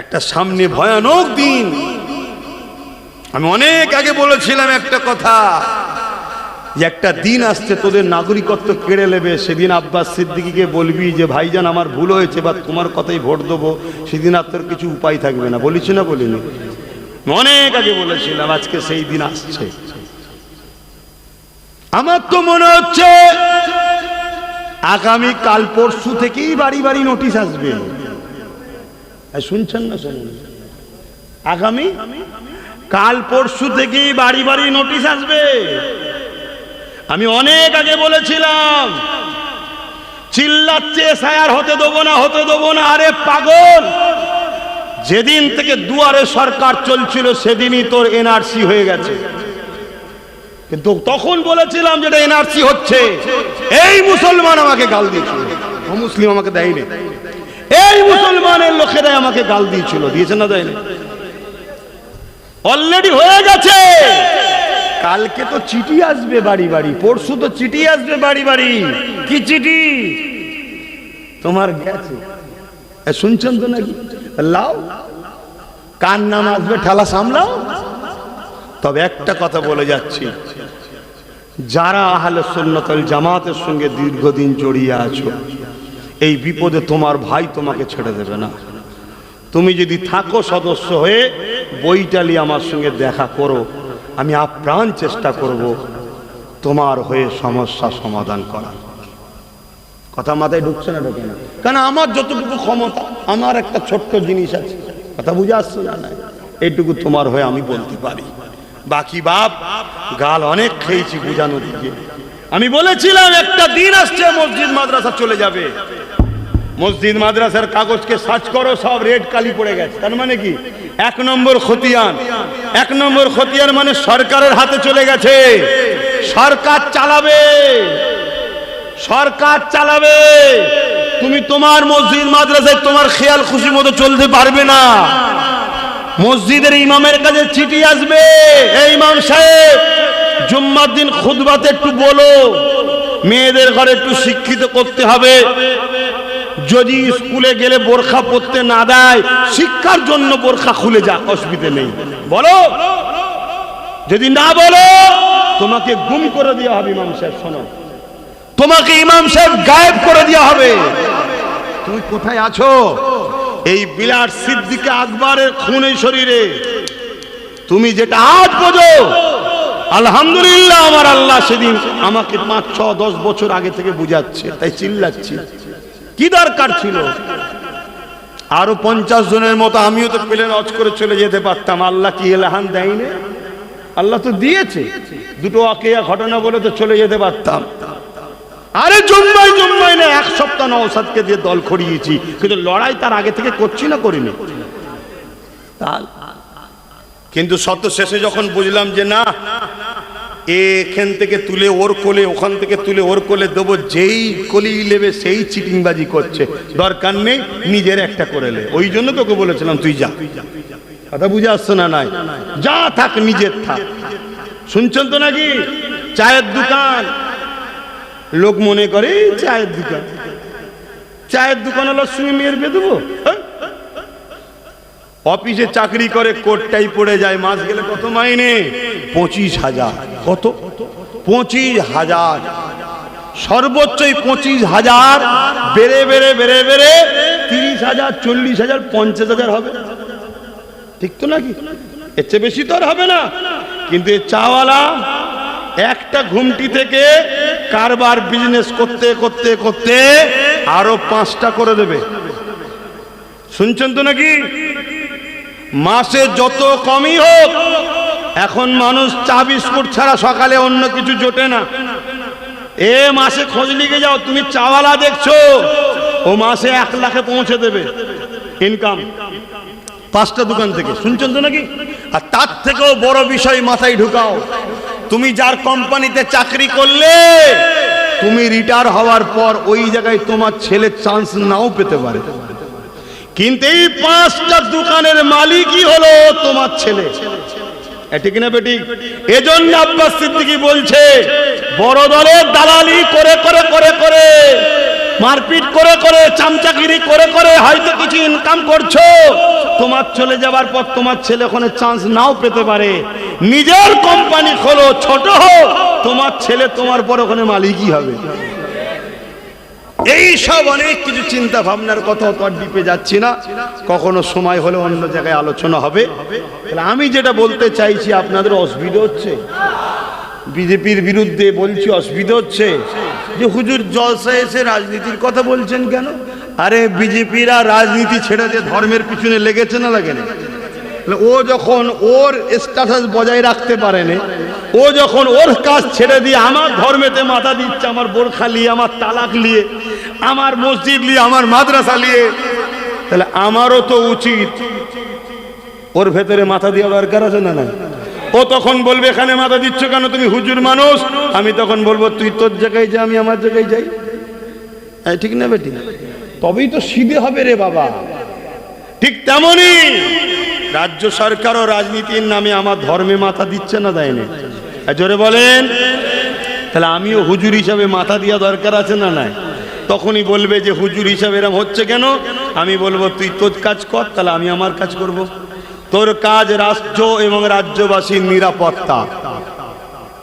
একটা সামনে ভয়ানক দিন। আমি অনেক আগে বলেছিলাম একটা কথা, যে একটা দিন আসছে, তোদের নাগরিকত্ব কেড়ে নেবে। সেদিন আব্বাস সিদ্দিকিকে বলবি যে, ভাইজান, আমার ভুল হয়েছে বা তোমার কথাই ভোট দেবো। সেদিন আর তোর কিছু উপায় থাকবে না। বলিস না, বলিনি? অনেক আগে বলেছিলাম, আজকে সেই দিন আসছে। আমার তো মনে হচ্ছে, আগামী কাল পরশু থেকেই বাড়ি বাড়ি নোটিশ আসবে। শুনছেন না শুনুন আগামী? কাল পরশু থেকে বাড়ি বাড়ি নোটিশ আসবে। আমি অনেক আগে বলেছিলাম, চিল্লাচ্ছে এসআইআর হতে দেবো না, হতে দেবো না, আরে পাগল! যেদিন থেকে দুয়ারে সরকার চলছিল, সেদিনই তোর এনআরসি হয়ে গেছে। কিন্তু তখন বলেছিলাম যেটা এনআরসি হচ্ছে, এই মুসলমান আমাকে গাল দিয়েছিল। মুসলিম আমাকে দেয়নি। এই মুসলমানের লোকেরাই আমাকে গাল দিয়েছিল, দিয়েছে না দেয়নি? অলরেডি হয়ে গেছে। কালকে তো চিঠি আসবে বাড়ি বাড়ি, পরশু তো চিঠি আসবে বাড়ি বাড়ি। কি চিঠি? তোমার গেছে। শুনছেন তো নাকি? লাও। কার নাম আসবে ঠেলা সামলাও। তবে একটা কথা বলে যাচ্ছি। যারা আহলে সুন্নতল জামাতের সঙ্গে দীর্ঘদিন জড়িয়ে আছো এই বিপদে তোমার ভাই তোমাকে ছেড়ে দেবে না। তুমি যদি থাকো সদস্য হয়ে বইটালি আমার সঙ্গে দেখা করো। আমি আপ্রাণ চেষ্টা করব তোমার হয়ে সমস্যা সমাধান করার। কথা মাথায় ঢুকছে না ঢুকে না। কারণ আমার যতটুকু ক্ষমতা, আমার একটা ছোট্ট জিনিস আছে। কথা বুঝে আসছে না? না এইটুকু তোমার হয়ে আমি বলতে পারি। বাকি বাপ, গাল অনেক খেয়েছি বুঝানো দিকে। আমি বলেছিলাম, একটা দিন আসছে, মসজিদ, মাদ্রাসা চলে যাবে। মসজিদ, মাদ্রাসার কাগজকে সার্চ করো, সব রেড কালি পড়ে গেছে। তার মানে কি? এক নম্বর খতিয়ান। এক নম্বর খতিয়ান মানে সরকারের হাতে চলে গেছে। সরকার চালাবে। সরকার চালাবে। তুমি তোমার মসজিদ, মাদ্রাসায় তোমার খেয়াল খুশি মতো চলতে পারবে না। মসজিদের ইমামের কাছে চিঠি আসবে। এই ইমাম সাহেব, জুম্মার দিন খুদবাতে একটু বলো। মেয়েদের ঘরে একটু শিক্ষিত করতে হবে। যদি স্কুলে গেলে বোরখা পরতে না দেয়, শিক্ষার জন্য বোরখা খুলে যাক, অসুবিধে নেই। বলো? যদি না বলো, তোমাকে গুম করে দেওয়া হবে ইমাম সাহেব, শোনো। তোমাকে ইমাম সাহেব গায়েব করে দেওয়া হবে। তুমি কোথায় আছো? এই বিলাট সিদ্দিকে আকবরের খুন শরীরে। তুমি যেটা আজ বোঝো, আলহামদুলিল্লাহ, আমার আল্লাহ সেদিন আমাকে পাঁচ, ছ, দশ বছর আগে থেকে বুঝাচ্ছে, তাই চিল্লাচ্ছি। কি দরকার ছিল? আরও পঞ্চাশ জনের মতো আমিও তো প্লেন অজ করে চলে যেতে পারতাম। আল্লাহ কি এলাহান দেয়নি? আল্লাহ তো দিয়েছে। দুটো অকেয়া ঘটনা বলে তো চলে যেতে পারতাম। আরে জম্মাই জম্মাই না এক সপ্তাহ নওসাদকে দিয়ে দল খড়িয়েছি। কিন্তু লড়াই তার আগে থেকে করছি না করিনি। কিন্তু শত শেষে যখন বুঝলাম যে না এখান থেকে তুলে ওর কোলে, ওখান থেকে তুলে ওর কোলে দেবো। যেই কলি নেবে, সেই চিটিংবাজি করছে। দরকার নেই, নিজের একটা করে লে ওই জন্য তোকে বলেছিলাম, তুই যা। কথা বুঝে আসছো না নাই? যা থাক, নিজের থাক। শুনছেন তো নাকি? চায়ের দোকান। লোক মনে করে চায়ের দোকান। চায়ের দোকান হলো সঙ্গে মেয়ের বেয়ে দেবো? হ্যাঁ? অফিসে চাকরি করে কোটটাই পড়ে যায়। মাস গেলে কত মাইনে? পঁচিশ হাজার। কত? পঁচিশ হাজার। সর্বোচ্চই পঁচিশ হাজার। বেড়ে বেড়ে বেড়ে বেড়ে তিরিশ হাজার, চল্লিশ হাজার, পঞ্চাশ হাজার হবে। ঠিক তো নাকি? এর চেয়ে বেশি তো আর হবে না। কিন্তু এ চাওয়ালা একটা ঘুমটি থেকে কারবার বিজনেস করতে করতে করতে আরও পাঁচটা করে দেবে। শুনছেন তো নাকি? মাসে যত কমই হোক এখন মানুষ চা বিস্কুট ছাড়া সকালে অন্য কিছু জোটে না। এ মাসে খোঁজ লিখে যাও, তুমি চাওয়ালা দেখছ। ও মাসে এক লাখে পৌঁছে দেবে ইনকাম পাঁচটা দোকান থেকে, শুনছেন তো নাকি? আর তার থেকেও বড় বিষয় মাথায় ঢুকাও। তুমি যার কোম্পানিতে চাকরি করলে, তুমি রিটায়ার হওয়ার পর ওই জায়গায় তোমার ছেলে চান্স নাও পেতে পারে। কিন্তু এই পাঁচটা দোকানের মালিকই হলো তোমার ছেলে। ঠিক না বেটি এজন্য বলছে, বড় দলের দালালি করে করে করে করে, মারপিট করে করে করে করে কিছু ইনকাম করছ, তোমার চলে যাবার পর তোমার ছেলে ওখানে চান্স নাও পেতে পারে। নিজের কোম্পানি খোলো, ছোট হোক, তোমার ছেলে তোমার পর ওখানে মালিকই হবে। এই সব অনেক কিছু চিন্তা ভাবনার কথা তো ডিপে যাচ্ছি না। কখনো সময় হলে অন্য জায়গায় আলোচনা হবে। তাহলে আমি যেটা বলতে চাইছি, আপনাদের অসুবিধা হচ্ছে? বিজেপির বিরুদ্ধে বলছি অসুবিধা হচ্ছে? যে হুজুর জলসা এসে রাজনীতির কথা বলছেন কেন? আরে বিজেপিরা রাজনীতি ছেড়ে দিয়ে ধর্মের পিছনে লেগেছে না লাগে না। ও যখন ওর স্ট্যাটাস বজায় রাখতে পারেনি ও যখন ওর কাজ ছেড়ে দিয়ে আমার ধর্মেতে মাথা দিচ্ছে, আমার বোরখা নিয়ে, আমার তালাক নিয়ে আমার মসজিদ নিয়ে, আমার মাদ্রাসা নিয়ে, তাহলে আমারও তো উচিত। ওর ভেতরে মাথা দেওয়া দরকার আছে না না ও তখন বলবে, এখানে মাথা দিচ্ছ কেন? তুমি হুজুর মানুষ। আমি তখন বলব, তুই তোর জায়গায় যা, আমি আমার জায়গায় যাই। এই ঠিক না বেটি? তবেই তো সিধে হবে রে বাবা। ঠিক তেমনই রাজ্য সরকারও রাজনীতির নামে আমার ধর্মে মাথা দিচ্ছে না দেয়নি। জোরে বলেন। তাহলে আমিও হুজুর হিসাবে মাথা দেওয়া দরকার আছে না নাই? তখনই বলবে যে হুজুর হিসাবে এরম হচ্ছে কেন? আমি বলব, তুই তোর কাজ কর, তাহলে আমি আমার কাজ করব। তোর কাজ রাষ্ট্র এবং রাজ্যবাসীর নিরাপত্তা।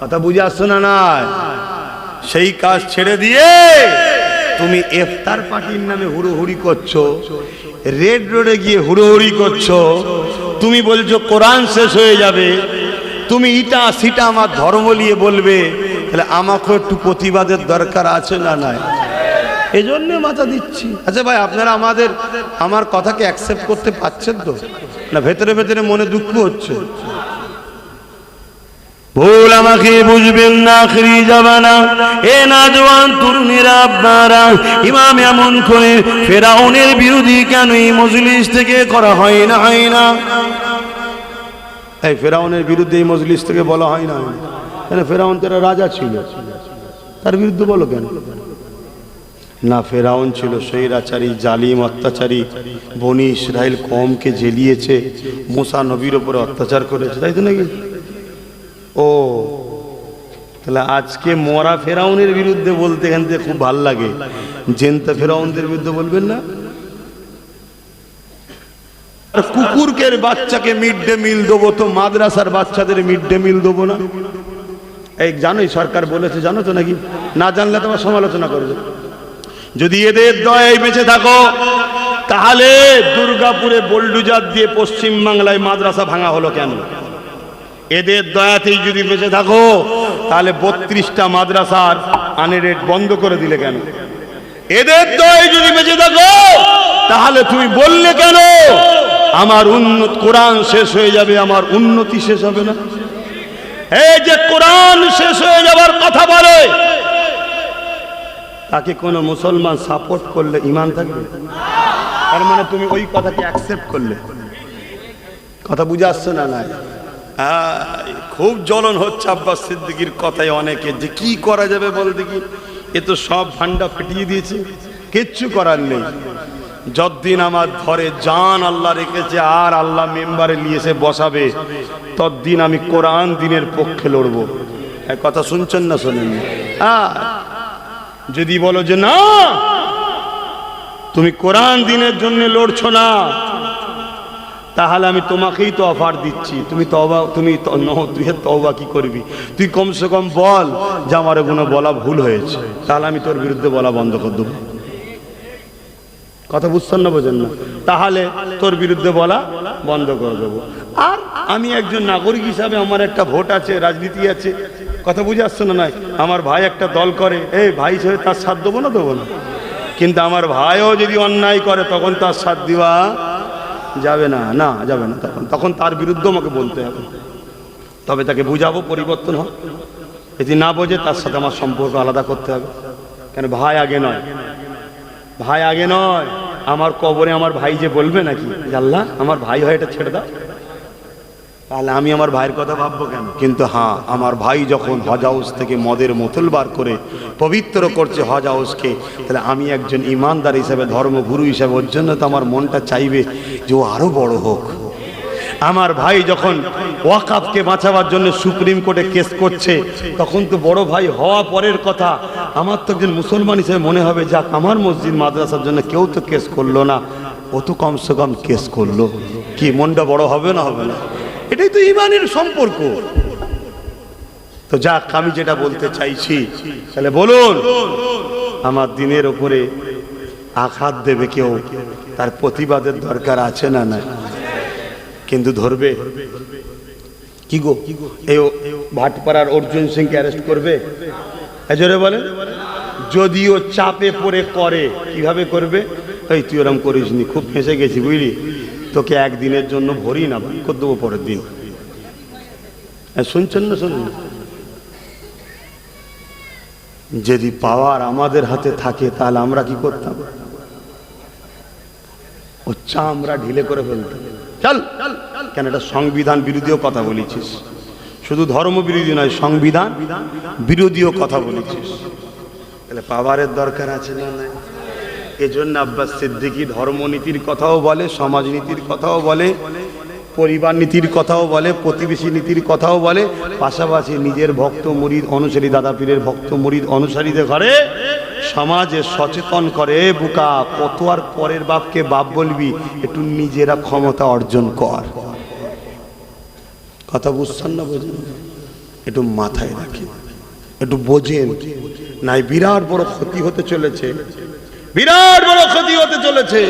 কথা বুঝে আসছো না নাই? সেই কাজ ছেড়ে দিয়ে তুমি এফতার পার্টির নামে হুড়োহুড়ি করছ, রেড রোডে গিয়ে হুড়োহুড়ি করছ, তুমি বলছো কোরআন শেষ হয়ে যাবে, তুমি ইটা সিটা আমার ধর্ম নিয়ে বলবে, তাহলে আমাকেও একটু প্রতিবাদের দরকার আছে না নাই? এই জন্য মাথা দিচ্ছি। আচ্ছা ভাই আপনারা আমাদের আমার কথাকে অ্যাকসেপ্ট করতে পারছেন তো? না ভেতরে ভেতরে মনে দুঃখ হচ্ছে। ভুল আমাকে বুঝবেন না আখরি জামানা। এ নাজওয়ান তরুণীরা আপনারা। ইমাম এমন করে ফেরাউনের বিরোধী কেন এই মজলিস থেকে করা হয় না হয় না? এই ফেরাউনের বিরুদ্ধে এই মজলিস থেকে বলা হয় না। কেন? ফেরাউন তেরা রাজা ছিল। তার বিরুদ্ধে বলো কেন? না ফেরাউন ছিল স্বৈরাচারী জালিম, অত্যাচারী। বনি ইসরায়েল কমকে জেলিয়েছে মুসা নবীর ওপরে অত্যাচার করেছে, তাই তো নাকি? ও, তাহলে আজকে মরা ফেরাউনের বিরুদ্ধে বলতে এখান থেকে খুব ভালো লাগে। জেনতা ফেরাউনদের বিরুদ্ধে বলবেন না? আর কুকুরকের বাচ্চাকে মিড ডে মিল দেবো তো মাদ্রাসার বাচ্চাদের মিড ডে মিল দেবো না? এই জানোই সরকার বলেছে, জানো তো নাকি? না জানলে তোমার সমালোচনা করবে। যদি এদের দয়ায় বেঁচে থাকো, তাহলে দুর্গাপুরে বোল্ডুজার দিয়ে পশ্চিম বাংলায় মাদ্রাসা ভাঙা হলো কেন? এদের দয়াতেই যদি বেঁচে থাকো, তাহলে বত্রিশটা মাদ্রাসার আনেরেট বন্ধ করে দিলে কেন? এদের দয়ায় যদি বেঁচে থাকো, তাহলে তুমি বললে কেন, আমার উন্নত কোরআন শেষ হয়ে যাবে, আমার উন্নতি শেষ হবে না? এই যে কোরআন শেষ হয়ে যাবার কথা বলে তাকে কোনো মুসলমান সাপোর্ট করলে ইমান থাকবে? তার মানে তুমি ওই কথাকে অ্যাকসেপ্ট করলে। কথা বুঝে আসছে না হ্যাঁ, খুব জ্বলন হচ্ছে আব্বাস সিদ্দিকির কথায় অনেকে যে কি করা যাবে বল দেখি। এ তো সব ভান্ডা ফেটিয়ে দিয়েছে কিচ্ছু করার নেই। যতদিন আমার ধরে জান আল্লাহ রেখেছে আর আল্লাহ মেম্বারে নিয়ে এসে বসাবে ততদিন আমি কোরআন দিনের পক্ষে লড়বো। কথা শুনছেন না শোনেন হ্যাঁ যদি বলো যে না, তুমি কোরআন দিনের জন্য লড়ছ না, তাহলে আমি তোমাকেই তো অফার দিচ্ছি। তুমি তবা তুমি তবা কি করবি? তুই কমসে কম বল যে আমার এগুলো বলা ভুল হয়েছে। তাহলে আমি তোর বিরুদ্ধে বলা বন্ধ করে দেবো। কথা বুঝছেন না, বোঝেন না? তাহলে তোর বিরুদ্ধে বলা বন্ধ করে দেবো। আর আমি একজন নাগরিক হিসাবে আমার একটা ভোট আছে, রাজনীতি আছে। কথা বুঝে আসছে না নাই? আমার ভাই একটা দল করে, এই ভাই হিসেবে তার সাথ দেবো না দেবো না? কিন্তু আমার ভাইও যদি অন্যায় করে, তখন তার সাথ দেওয়া যাবে না না, যাবে না তখন। তখন তার বিরুদ্ধে আমাকে বলতে হবে। তবে তাকে বুঝাবো, পরিবর্তন হোক। যদি না বোঝে, তার সাথে আমার সম্পর্ক আলাদা করতে হবে। কেন, ভাই আগে নয়। ভাই আগে নয়। আমার কবরে আমার ভাই যে বলবে নাকি? আল্লাহ, আমার ভাই হয়, এটা ছেড়ে দাও। তাহলে আমি আমার ভাইয়ের কথা ভাববো কেন? কিন্তু হ্যাঁ আমার ভাই যখন হজ হাউস থেকে মদের মোতল বার করে পবিত্র করছে হজ হাউসকে, তাহলে আমি একজন ইমানদার হিসাবে, ধর্মগুরু হিসাবে, ওর জন্য তো আমার মনটা চাইবে যে ও আরও বড় হোক। আমার ভাই যখন ওয়াকাফকে বাঁচাবার জন্য সুপ্রিম কোর্টে কেস করছে, তখন তো বড় ভাই হওয়া পরের কথা। আমার তো একজন মুসলমান হিসেবে মনে হবে, যাক, আমার মসজিদ মাদ্রাসার জন্য কেউ তো কেস করল না। ও তো কমসে কম কেস করল। কি, মনটা বড় হবে না হবে না? এটাই তো ইমানের সম্পর্ক। তো যাক, আমি যেটা বলতে চাইছি, তাহলে বলুন, আমার দিনের ওপরে আঘাত দেবে কেউ? তার প্রতিবাদের দরকার আছে না না কিন্তু ধরবে? কি গো? এই ভাটপাড়ার অর্জুন সিংকে অ্যারেস্ট করবে? এজরে বলে যদিও চাপে পড়ে করে, কীভাবে করবে? এই তুই ওরম করিস নি খুব ফেঁসে গেছি, বুঝলি? তোকে একদিনের জন্য ভরি না করে দেবো পরের দিন। শুনছেন না, শুনুন? যদি পাওয়ার আমাদের হাতে থাকে, তাহলে আমরা কি করতাম? ও চা আমরা ঢিলে করে ফেলতাম। চল, কেন এটা সংবিধান বিরোধীও কথা বলেছিস? শুধু ধর্ম বিরোধী নয়, সংবিধান বিরোধীও কথা বলেছিস। তাহলে পাওয়ারের দরকার আছে না নাই? এজন্য আব্বাস সিদ্দিকী ধর্মনীতির কথাও বলে, সমাজনীতির কথাও বলে, পরিবার নীতির কথাও বলে, প্রতিবেশী নীতির কথাও বলে, পাশাপাশি নিজের ভক্ত মুরিদ অনুসারী, দাদা পীরের ভক্ত মুরিদ অনুসারীদের ঘরে সমাজে সচেতন করে বুকা কত আর পরের বাপকে বাপ বলবি, একটু নিজেরা ক্ষমতা অর্জন কর। কথা বুঝছেন না বোঝেন? একটু মাথায় রাখি একটু বোঝেন। নাই, বিরাট বড় ক্ষতি হতে চলেছে। বিরাট বড় ক্ষতি হতে চলেছে।